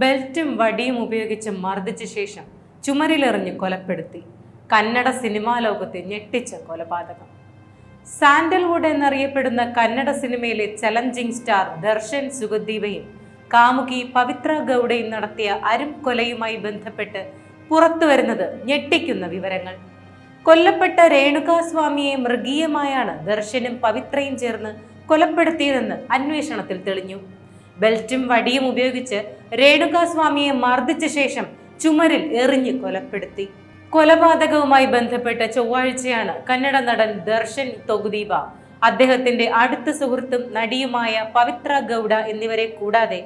ബെൽറ്റും വടിയും ഉപയോഗിച്ച് മർദ്ദിച്ച ശേഷം ചുമരിലെറിഞ്ഞ് കൊലപ്പെടുത്തി. കന്നഡ സിനിമാ ലോകത്തെ ഞെട്ടിച്ച കൊലപാതകം. സാൻഡൽവുഡ് എന്നറിയപ്പെടുന്ന കന്നഡ സിനിമയിലെ ചലഞ്ചിങ് സ്റ്റാർ ദർശൻ സുഗദ്ദീപയും കാമുകി പവിത്ര ഗൗഡയും നടത്തിയ അരും കൊലയുമായി ബന്ധപ്പെട്ട് പുറത്തു വരുന്നത് ഞെട്ടിക്കുന്ന വിവരങ്ങൾ. കൊല്ലപ്പെട്ട രേണുകാസ്വാമിയെ മൃഗീയമായാണ് ദർശനും പവിത്രയും ചേർന്ന് കൊലപ്പെടുത്തിയതെന്ന് അന്വേഷണത്തിൽ തെളിഞ്ഞു. ബെൽറ്റും വടിയും ഉപയോഗിച്ച് രേണുകാസ്വാമിയെ മർദ്ദിച്ച ശേഷം ചുമരിൽ എറിഞ്ഞ് കൊലപ്പെടുത്തി. കൊലപാതകവുമായി ബന്ധപ്പെട്ട ചൊവ്വാഴ്ചയാണ് കന്നഡ നടൻ ദർശൻ തൊഗുദീപ അദ്ദേഹത്തിന്റെ അടുത്ത സുഹൃത്തും നടിയുമായ പവിത്ര ഗൗഡ എന്നിവരെ കൂടാതെ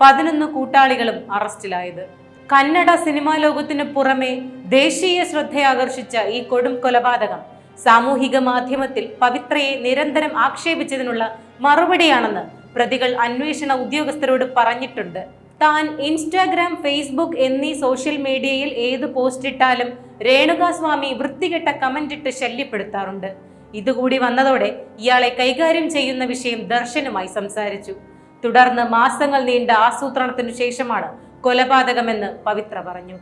പതിനൊന്ന് കൂട്ടാളികളും അറസ്റ്റിലായത്. കന്നഡ സിനിമാ ലോകത്തിന് പുറമെ ദേശീയ ശ്രദ്ധയാകർഷിച്ച ഈ കൊടും കൊലപാതകം സാമൂഹിക മാധ്യമത്തിൽ പവിത്രയെ നിരന്തരം ആക്ഷേപിച്ചതിനുള്ള മറുപടിയാണെന്ന് പ്രതികൾ അന്വേഷണ ഉദ്യോഗസ്ഥരോട് പറഞ്ഞിട്ടുണ്ട്. താൻ ഇൻസ്റ്റാഗ്രാം ഫേസ്ബുക്ക് എന്നീ സോഷ്യൽ മീഡിയയിൽ ഏത് പോസ്റ്റ് ഇട്ടാലും രേണുകാസ്വാമി വൃത്തികെട്ട കമന്റ് ഇട്ട് ശല്യപ്പെടുത്താറുണ്ട്. ഇതുകൂടി വന്നതോടെ ഇയാളെ കൈകാര്യം ചെയ്യുന്ന വിഷയം ദർശനുമായി സംസാരിച്ചു. തുടർന്ന് മാസങ്ങൾ നീണ്ട ആസൂത്രണത്തിനു ശേഷമാണ് കൊലപാതകമെന്ന് പവിത്ര പറഞ്ഞു.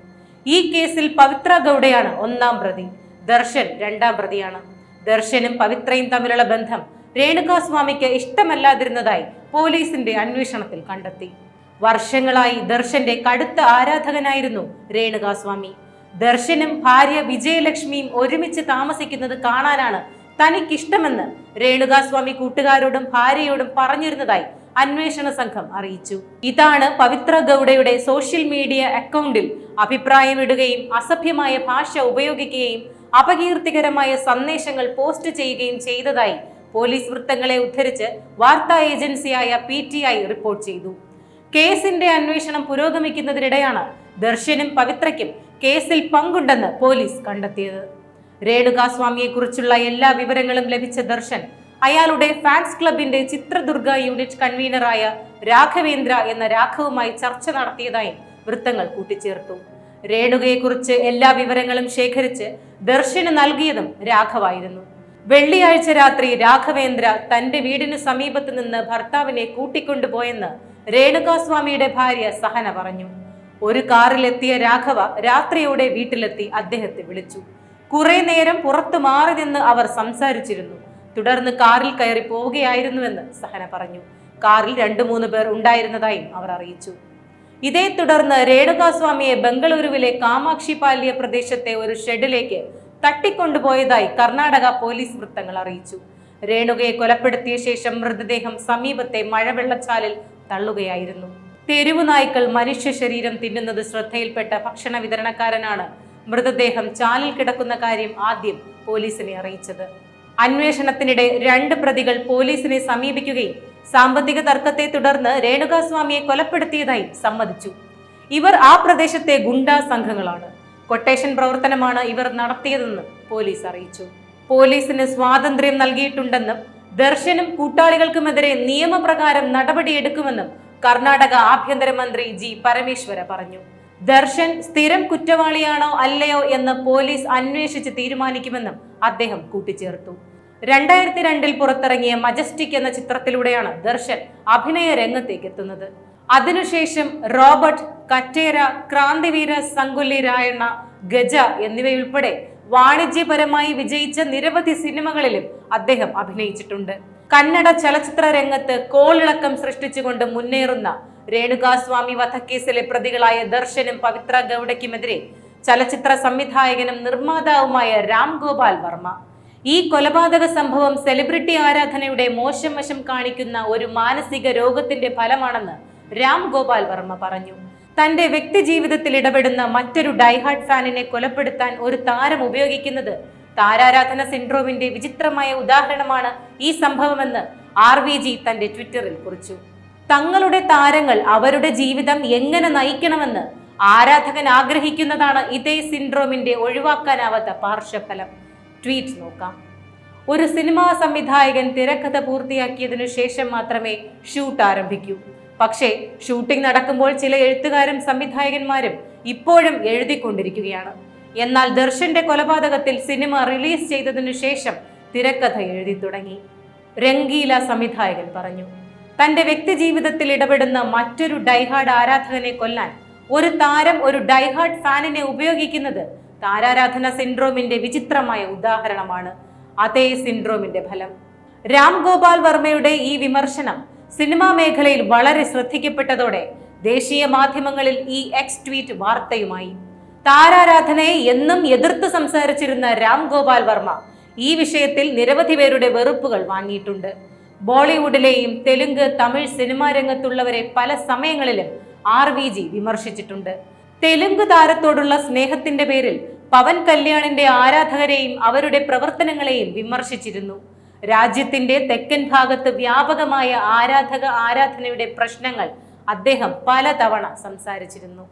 ഈ കേസിൽ പവിത്ര ഗൗഡയാണ് ഒന്നാം പ്രതി. ദർശൻ രണ്ടാം പ്രതിയാണ്. ദർശനും പവിത്രയും തമ്മിലുള്ള ബന്ധം രേണുകാസ്വാമിക്ക് ഇഷ്ടമല്ലാതിരുന്നതായി പോലീസിന്റെ അന്വേഷണത്തിൽ കണ്ടെത്തി. വർഷങ്ങളായി ദർശന്റെ കടുത്ത ആരാധകനായിരുന്നു രേണുകാസ്വാമി. ദർശനും ഭാര്യ വിജയലക്ഷ്മിയും ഒരുമിച്ച് താമസിക്കുന്നത് കാണാനാണ് തനിക്കിഷ്ടമെന്ന് രേണുകാസ്വാമി കൂട്ടുകാരോടും ഭാര്യയോടും പറഞ്ഞിരുന്നതായി അന്വേഷണ സംഘം അറിയിച്ചു. ഇതാണ് പവിത്ര ഗൗഡയുടെ സോഷ്യൽ മീഡിയ അക്കൗണ്ടിൽ അഭിപ്രായമിടുകയും അസഭ്യമായ ഭാഷ ഉപയോഗിക്കുകയും അപകീർത്തികരമായ സന്ദേശങ്ങൾ പോസ്റ്റ് ചെയ്യുകയും ചെയ്തതായി പോലീസ് വൃത്തങ്ങളെ ഉദ്ധരിച്ച് വാർത്താ ഏജൻസിയായ പി റിപ്പോർട്ട് ചെയ്തു. കേസിന്റെ അന്വേഷണം പുരോഗമിക്കുന്നതിനിടെയാണ് ദർശനും പവിത്രയ്ക്കും കേസിൽ പങ്കുണ്ടെന്ന് പോലീസ് കണ്ടെത്തിയത്. രേണുകാസ്വാമിയെക്കുറിച്ചുള്ള എല്ലാ വിവരങ്ങളും ലഭിച്ച ദർശൻ അയാളുടെ ഫാൻസ് ക്ലബിന്റെ ചിത്രദുർഗ യൂണിറ്റ് കൺവീനറായ രാഘവേന്ദ്ര എന്ന രാഘവുമായി ചർച്ച നടത്തിയതായും വൃത്തങ്ങൾ കൂട്ടിച്ചേർത്തു. രേണുകയെക്കുറിച്ച് എല്ലാ വിവരങ്ങളും ശേഖരിച്ച് ദർശന് നൽകിയതും രാഘവായിരുന്നു. വെള്ളിയാഴ്ച രാത്രി രാഘവേന്ദ്ര തന്റെ വീടിന് സമീപത്ത് നിന്ന് ഭർത്താവിനെ കൂട്ടിക്കൊണ്ടുപോയെന്ന് രേണുകാസ്വാമിയുടെ ഭാര്യ സഹന പറഞ്ഞു. ഒരു കാറിലെത്തിയ രാഘവ രാത്രിയോടെ വീട്ടിലെത്തി അദ്ദേഹത്തെ വിളിച്ചു. കുറെ നേരം പുറത്തു മാറി നിന്ന് അവർ സംസാരിച്ചിരുന്നു. തുടർന്ന് കാറിൽ കയറി പോവുകയായിരുന്നുവെന്ന് സഹന പറഞ്ഞു. കാറിൽ രണ്ടു മൂന്ന് പേർ ഉണ്ടായിരുന്നതായും അവർ അറിയിച്ചു. ഇതേ തുടർന്ന് രേണുകാസ്വാമിയെ ബംഗളൂരുവിലെ കാമാക്ഷി പാലിയ പ്രദേശത്തെ ഒരു ഷെഡിലേക്ക് തട്ടിക്കൊണ്ടുപോയതായി കർണാടക പോലീസ് വൃത്തങ്ങൾ അറിയിച്ചു. രേണുകയെ കൊലപ്പെടുത്തിയ ശേഷം മൃതദേഹം സമീപത്തെ മഴവെള്ളച്ചാലിൽ തള്ളുകയായിരുന്നു. തെരുവു നായ്ക്കൾ മനുഷ്യ ശരീരം തിന്നുന്നത് ശ്രദ്ധയിൽപ്പെട്ട ഭക്ഷണ വിതരണക്കാരനാണ് മൃതദേഹം ചാലിൽ കിടക്കുന്ന കാര്യം ആദ്യം പോലീസിനെ അറിയിച്ചത്. അന്വേഷണത്തിനിടെ രണ്ട് പ്രതികൾ പോലീസിനെ സമീപിക്കുകയും സാമ്പത്തിക തർക്കത്തെ തുടർന്ന് രേണുകാസ്വാമിയെ കൊലപ്പെടുത്തിയതായി സമ്മതിച്ചു. ഇവർ ആ പ്രദേശത്തെ ഗുണ്ടാ സംഘങ്ങളാണ്. കൊട്ടേഷൻ പ്രവർത്തനമാണ് ഇവർ നടത്തിയതെന്ന് പോലീസ് അറിയിച്ചു. പോലീസിന് സ്വാതന്ത്ര്യം നൽകിയിട്ടുണ്ടെന്നും ദർശനും കൂട്ടാളികൾക്കുമെതിരെ നിയമപ്രകാരം നടപടിയെടുക്കുമെന്നും കർണാടക ആഭ്യന്തരമന്ത്രി ജി പരമേശ്വര പറഞ്ഞു. ദർശൻ സ്ഥിരം കുറ്റവാളിയാണോ അല്ലയോ എന്ന് പോലീസ് അന്വേഷിച്ച് തീരുമാനിക്കുമെന്നും അദ്ദേഹം കൂട്ടിച്ചേർത്തു. രണ്ടായിരത്തി രണ്ടിൽ പുറത്തിറങ്ങിയ മജസ്റ്റിക് എന്ന ചിത്രത്തിലൂടെയാണ് ദർശൻ അഭിനയ രംഗത്തേക്ക് എത്തുന്നത് അതിനുശേഷം റോബർട്ട് കറ്റേര ക്രാന്തിവീര സങ്കുല്ലി രായണ്ണ ഗജ എന്നിവയുൾപ്പെടെ വാണിജ്യപരമായി വിജയിച്ച നിരവധി സിനിമകളിലും അദ്ദേഹം അഭിനയിച്ചിട്ടുണ്ട്. കന്നഡ ചലച്ചിത്ര രംഗത്ത് കോളിളക്കം സൃഷ്ടിച്ചുകൊണ്ട് മുന്നേറുന്ന രേണുകാസ്വാമി വധക്കേസിലെ പ്രതികളായ ദർശനും പവിത്ര ഗൗഡയ്ക്കുമെതിരെ ചലച്ചിത്ര സംവിധായകനും നിർമ്മാതാവുമായ രാം ഗോപാൽ വർമ്മ. ഈ കൊലപാതക സംഭവം സെലിബ്രിറ്റി ആരാധനയുടെ മോശം വശം കാണിക്കുന്ന ഒരു മാനസിക രോഗത്തിന്റെ ഫലമാണെന്ന് രാം ഗോപാൽ വർമ്മ പറഞ്ഞു. തന്റെ വ്യക്തി ജീവിതത്തിൽ ഇടപെടുന്ന മറ്റൊരു ഡൈഹാർഡ് ഫാനിനെ കൊലപ്പെടുത്താൻ ഒരു താരം ഉപയോഗിക്കുന്നത് താരാരാധന സിൻഡ്രോമിന്റെ വിചിത്രമായ ഉദാഹരണമാണ് ഈ സംഭവമെന്ന് ആർ വി ജി തന്റെ ട്വിറ്ററിൽ കുറിച്ചു. തങ്ങളുടെ താരങ്ങൾ അവരുടെ ജീവിതം എങ്ങനെ നയിക്കണമെന്ന് ആരാധകൻ ആഗ്രഹിക്കുന്നതാണ് ഇതേ സിൻഡ്രോമിന്റെ ഒഴിവാക്കാനാവാത്ത പാർശ്വഫലം. ട്വീറ്റ് നോക്കാം. ഒരു സിനിമാ സംവിധായകൻ തിരക്കഥ പൂർത്തിയാക്കിയതിനു ശേഷം മാത്രമേ ഷൂട്ട് ആരംഭിക്കൂ. പക്ഷേ ഷൂട്ടിംഗ് നടക്കുമ്പോൾ ചില എഴുത്തുകാരും സംവിധായകന്മാരും ഇപ്പോഴും എഴുതിക്കൊണ്ടിരിക്കുകയാണ്. എന്നാൽ ദർശന്റെ കൊലപാതകത്തിൽ സിനിമ റിലീസ് ചെയ്തതിനു ശേഷം തിരക്കഥ എഴുതി തുടങ്ങി. രംഗീല സംവിധായകൻ പറഞ്ഞു തന്റെ വ്യക്തിജീവിതത്തിൽ ഇടപെടുന്ന മറ്റൊരു ഡൈഹാർഡ് ആരാധകനെ കൊല്ലാൻ ഒരു താരം ഒരു ഡൈഹാർഡ് ഫാനിനെ ഉപയോഗിക്കുന്നത് താരാരാധന സിൻഡ്രോമിന്റെ വിചിത്രമായ ഉദാഹരണമാണ്. അതേ സിൻഡ്രോമിന്റെ ഫലം. രാം ഗോപാൽ വർമ്മയുടെ ഈ വിമർശനം സിനിമാ മേഖലയിൽ വളരെ ശ്രദ്ധിക്കപ്പെട്ടതോടെ ദേശീയ മാധ്യമങ്ങളിൽ ഈ എക്സ് ട്വീറ്റ് വാർത്തയുമായി. താരാരാധനയെ എന്നും എതിർത്ത് സംസാരിച്ചിരുന്ന രാം ഗോപാൽ വർമ്മ ഈ വിഷയത്തിൽ നിരവധി പേരുടെ വെറുപ്പുകൾ വാങ്ങിയിട്ടുണ്ട്. ബോളിവുഡിലെയും തെലുങ്ക് തമിഴ് സിനിമാ രംഗത്തുള്ളവരെ പല സമയങ്ങളിലും ആർ വി ജി വിമർശിച്ചിട്ടുണ്ട്. തെലുങ്ക് താരത്തോടുള്ള സ്നേഹത്തിന്റെ പേരിൽ പവൻ കല്യാണിന്റെ ആരാധകരെയും അവരുടെ പ്രവർത്തനങ്ങളെയും വിമർശിച്ചിരുന്നു. രാജ്യത്തിന്റെ തെക്കൻ ഭാഗത്ത് വ്യാപകമായ ആരാധക ആരാധനയുടെ പ്രശ്നങ്ങൾ അദ്ദേഹം പലതവണ സംസാരിച്ചിരുന്നു.